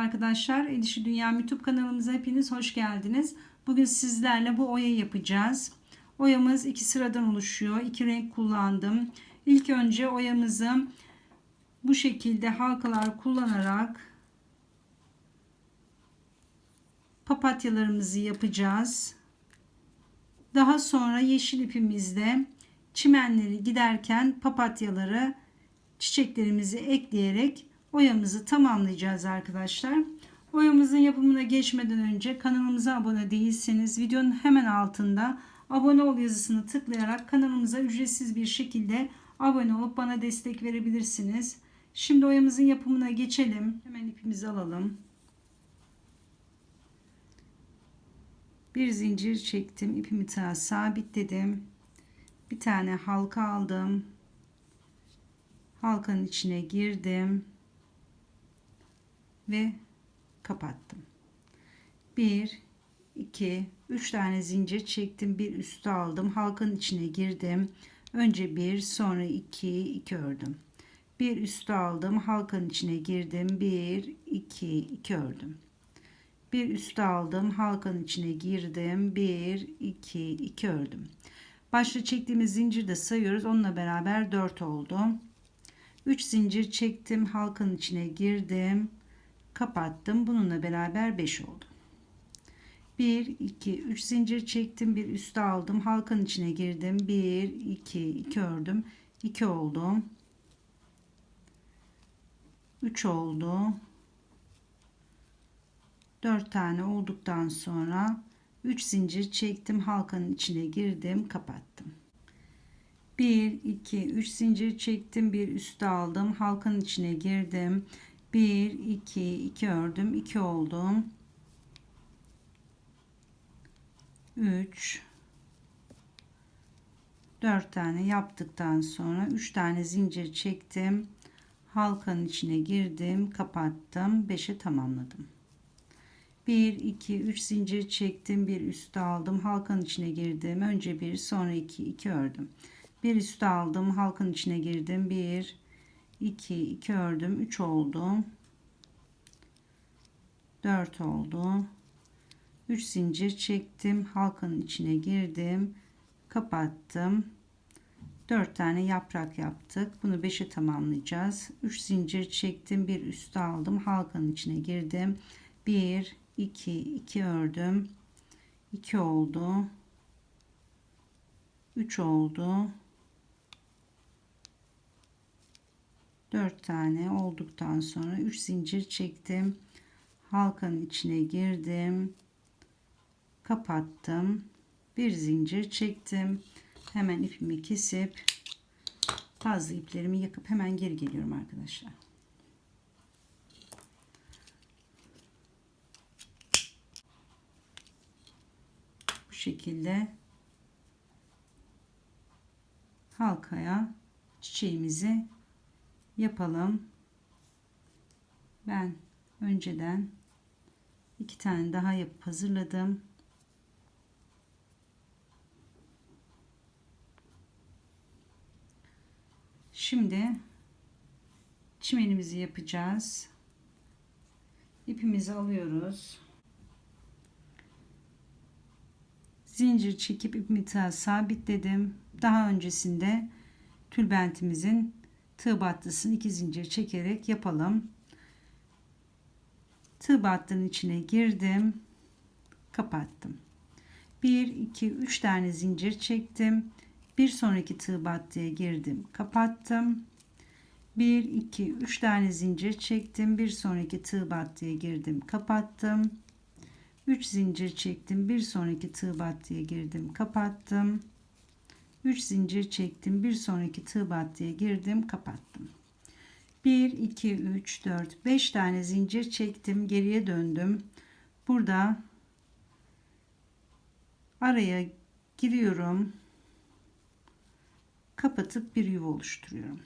arkadaşlar. Edişi Dünya YouTube kanalımıza hepiniz hoş geldiniz. Bugün sizlerle bu oya yapacağız. Oyamız iki sıradan oluşuyor. İki renk kullandım. İlk önce oyamızı bu şekilde halkalar kullanarak papatyalarımızı yapacağız. Daha sonra yeşil ipimizle çimenleri giderken papatyaları çiçeklerimizi ekleyerek oyamızı tamamlayacağız arkadaşlar. Oyamızın yapımına geçmeden önce kanalımıza abone değilseniz videonun hemen altında abone ol yazısını tıklayarak kanalımıza ücretsiz bir şekilde abone olup bana destek verebilirsiniz. Şimdi oyamızın yapımına geçelim. Hemen ipimizi alalım. Bir zincir çektim. ipimi ta sabitledim. Bir tane halka aldım. Halkanın içine girdim ve kapattım. 1 2 3 tane zincir çektim. Bir üstü aldım. Halkanın içine girdim. Önce bir, sonra iki, iki ördüm. Bir üstü aldım. Halkanın içine girdim. Bir, iki, iki ördüm. Bir üstü aldım. Halkanın içine girdim. Bir, iki, iki ördüm. Başta çektiğimiz zincir de sayıyoruz. Onunla beraber 4 oldu. 3 zincir çektim. Halkanın içine girdim kapattım. Bununla beraber 5 oldu. 1 2 3 zincir çektim. Bir üste aldım. Halkanın içine girdim. 1 2 2 ördüm. 2 oldu. 3 oldu. 4 tane olduktan sonra 3 zincir çektim. Halkanın içine girdim, kapattım. 1 2 3 zincir çektim. Bir üste aldım. Halkanın içine girdim. 1 2 2 ördüm 2 oldum. 3 4 tane yaptıktan sonra 3 tane zincir çektim. Halkanın içine girdim kapattım 5'e tamamladım. 1 2 3 zincir çektim bir üstü aldım halkanın içine girdim. Önce bir sonra 2 2 ördüm. Bir üstü aldım halkanın içine girdim. 1 2 2 ördüm 3 oldu. 4 oldu. 3 zincir çektim halkanın içine girdim kapattım. 4 tane yaprak yaptık. Bunu 5'e tamamlayacağız. 3 zincir çektim bir üstü aldım halkanın içine girdim. 1 2 2 ördüm. 2 oldu. 3 oldu 4 tane olduktan sonra 3 zincir çektim. Halkanın içine girdim. Kapattım. Bir zincir çektim. Hemen ipimi kesip fazla iplerimi yakıp hemen geri geliyorum arkadaşlar. Bu şekilde halkaya çiçeğimizi yapalım. Ben önceden iki tane daha yapıp hazırladım. Şimdi çimenimizi yapacağız. İpimizi alıyoruz. Zincir çekip ipimi sabitledim. Daha öncesinde tülbentimizin tığ battısını iki zincir çekerek yapalım. Tığ battının içine girdim. Kapattım. 1 2 3 tane zincir çektim. Bir sonraki tığ battıya girdim. Kapattım. 1 2 3 tane zincir çektim. Bir sonraki tığ battıya girdim. Kapattım. 3 zincir çektim. Bir sonraki tığ battıya girdim. Kapattım. 3 zincir çektim. Bir sonraki tığ battıya girdim, kapattım. 1 2 3 4 5 tane zincir çektim, geriye döndüm. Burada araya giriyorum. Kapatıp bir yuva oluşturuyorum.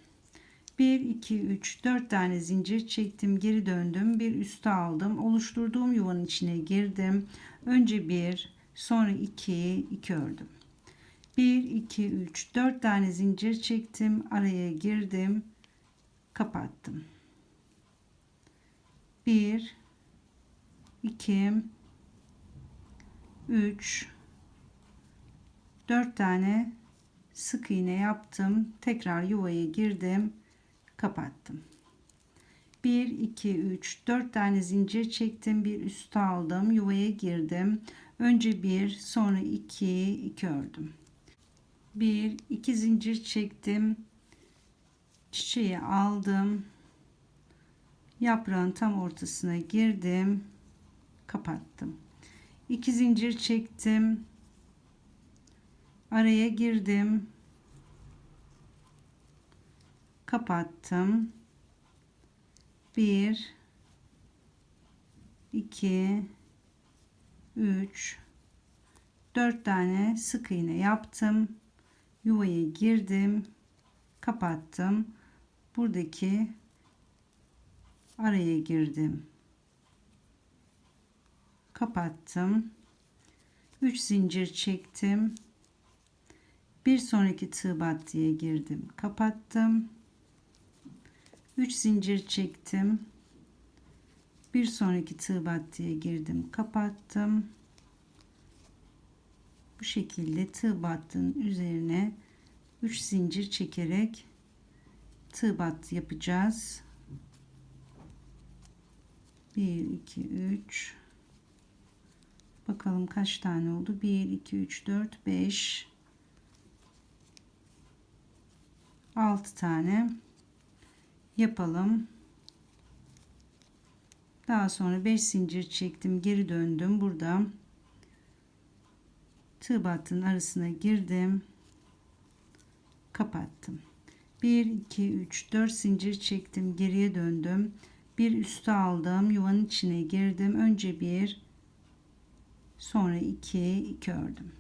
1 2 3 4 tane zincir çektim, geri döndüm. Bir üste aldım. Oluşturduğum yuvanın içine girdim. Önce bir, sonra 2 2 ördüm. 1 2 3 4 tane zincir çektim araya girdim kapattım 1 2 3 4 tane sık iğne yaptım. Tekrar yuvaya girdim. Kapattım. 1 2 3 4 tane zincir çektim. Bir üst aldım. Yuvaya girdim. Önce bir, sonra iki, iki ördüm. Bir, iki zincir çektim. Çiçeği aldım. Yaprağın tam ortasına girdim. Kapattım. İki zincir çektim. Araya girdim. Kapattım. Bir, iki, 3 4 tane sık iğne yaptım. Yuvaya girdim. Kapattım. Buradaki araya girdim. Kapattım. 3 zincir çektim. Bir sonraki tığ battıya girdim. Kapattım. 3 zincir çektim bir sonraki tığ battıya girdim kapattım bu şekilde tığ battığın üzerine 3 zincir çekerek tığ battı yapacağız. 1 2 3 bakalım kaç tane oldu? 1 2 3 4 5 6 tane. Yapalım. Daha sonra 5 zincir çektim. Geri döndüm. Burada tığ battığın arasına girdim. Kapattım. 1 2 3 4 zincir çektim. Geriye döndüm. Bir üstü aldım. Yuvanın içine girdim. Önce bir sonra 2 2 ördüm.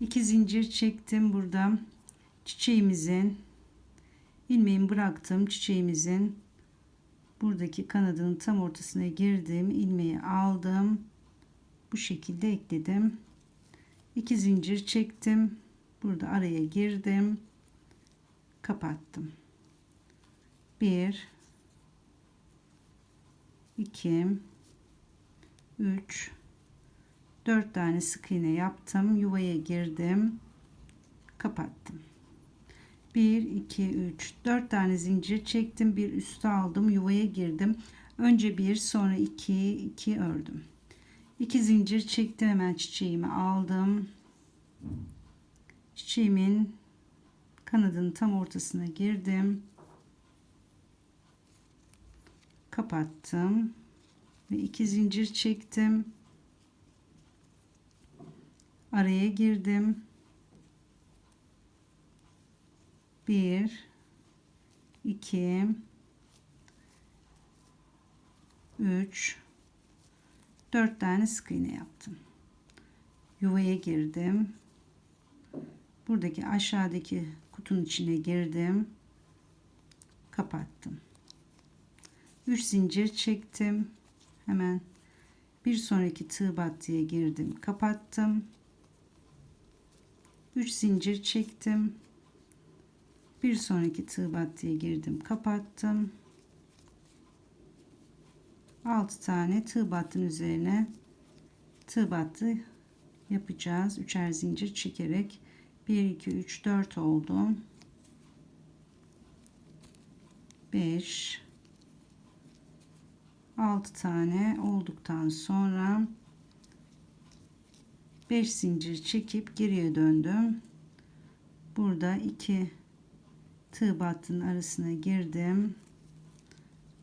2 zincir çektim burada. Çiçeğimizin ilmeğimi bıraktım. Çiçeğimizin buradaki kanadının tam ortasına girdim ilmeği aldım bu şekilde ekledim 2 zincir çektim. Burada araya girdim. Kapattım. 1 2 3 4 tane sık iğne yaptım. Yuvaya girdim. Kapattım. 1 2 3 4 tane zincir çektim. Bir üstü aldım. Yuvaya girdim. Önce bir sonra 2 2 ördüm 2 zincir çektim hemen çiçeğimi aldım. Çiçeğimin kanadının tam ortasına girdim. Kapattım ve 2 zincir çektim. Araya girdim. 1 2 3 4 tane sık iğne yaptım. Yuvaya girdim. Buradaki aşağıdaki kutunun içine girdim. Kapattım. 3 zincir çektim. Hemen bir sonraki tığ battıya girdim. Kapattım. 3 zincir çektim bir sonraki tığ battıya girdim kapattım 6 tane tığ battın üzerine. Tığ battı yapacağız. Üçer zincir çekerek. 1 2 3 4 oldu. 5 6 tane olduktan sonra 5 zincir çekip geriye döndüm. Burada 2 tığ battının arasına girdim.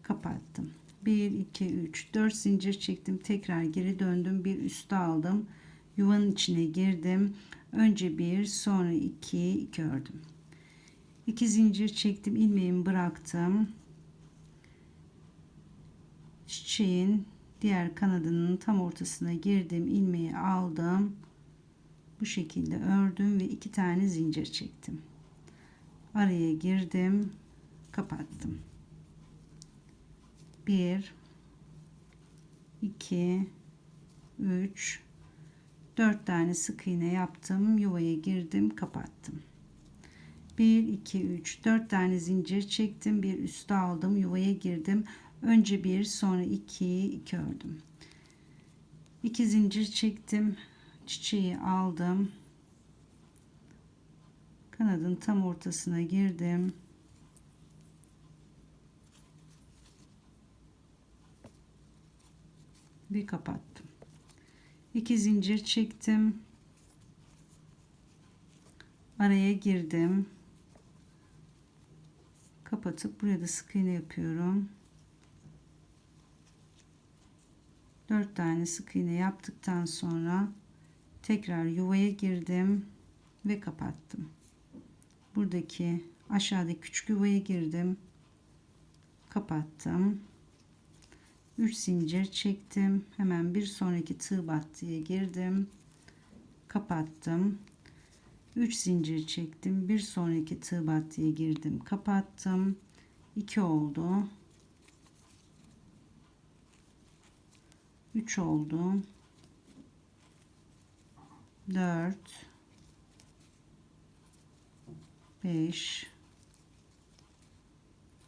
Kapattım 1 2 3 4 zincir çektim. Tekrar geri döndüm. Bir üstü aldım. Yuvanın içine girdim. Önce bir sonra 2 2 ördüm 2 zincir çektim. İlmeğimi bıraktım. Çiçeğin diğer kanadının tam ortasına girdim. İlmeği aldım. Bu şekilde ördüm ve iki tane zincir çektim. Araya girdim. Kapattım 1 2 3 4 tane sık iğne yaptım yuvaya girdim kapattım 1 2 3 4 tane zincir çektim bir üstü aldım yuvaya girdim önce bir sonra 2 2 ördüm 2 zincir çektim. Çiçeği aldım. Kanadın tam ortasına girdim. Ve kapattım. 2 zincir çektim. Araya girdim. Kapatıp buraya da sık iğne yapıyorum. 4 tane sık iğne yaptıktan sonra tekrar yuvaya girdim ve kapattım. Buradaki aşağıdaki küçük yuvaya girdim. Kapattım. 3 zincir çektim. Hemen bir sonraki tığ battıya girdim. Kapattım. 3 zincir çektim. Bir sonraki tığ battıya girdim. Kapattım. 2 oldu. 3 oldu. 4 5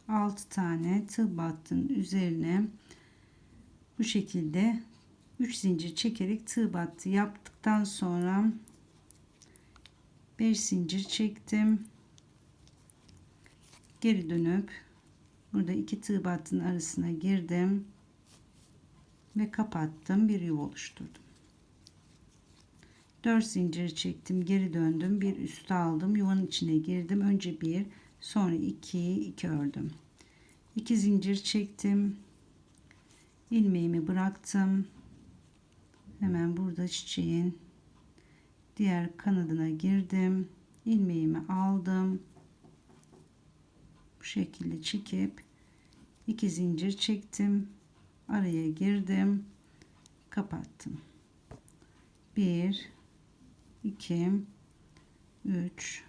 6 tane tığ battının üzerine bu şekilde 3 zincir çekerek tığ battı. Yaptıktan sonra 5 zincir çektim. Geri dönüp burada iki tığ battının arasına girdim ve kapattım. Bir yuva oluşturdum. 4 zincir çektim geri döndüm bir üstü aldım yuvanın içine girdim. Önce bir sonra 2 2 ördüm. 2 zincir çektim ilmeğimi bıraktım. Hemen burada çiçeğin diğer kanadına girdim. İlmeğimi aldım. Bu şekilde çekip 2 zincir çektim. Araya girdim. Kapattım. 1 2 3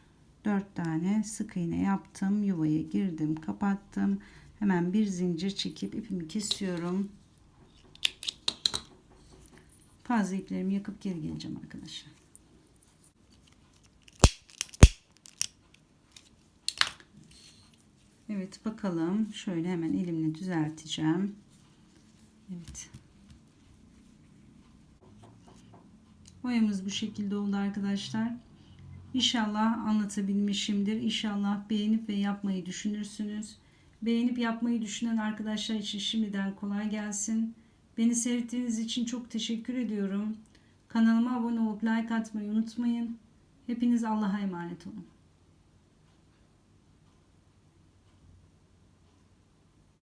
4 tane sık iğne yaptım. Yuvaya girdim kapattım. Hemen bir zincir çekip ipimi kesiyorum fazla iplerimi yakıp geri geleceğim arkadaşlar Evet bakalım şöyle hemen elimle düzelteceğim Evet Boyamız bu şekilde oldu arkadaşlar. İnşallah anlatabilmişimdir. İnşallah beğenip ve yapmayı düşünürsünüz. Beğenip yapmayı düşünen arkadaşlar için şimdiden kolay gelsin. Beni seyrettiğiniz için çok teşekkür ediyorum. Kanalıma abone olup like atmayı unutmayın. Hepiniz Allah'a emanet olun.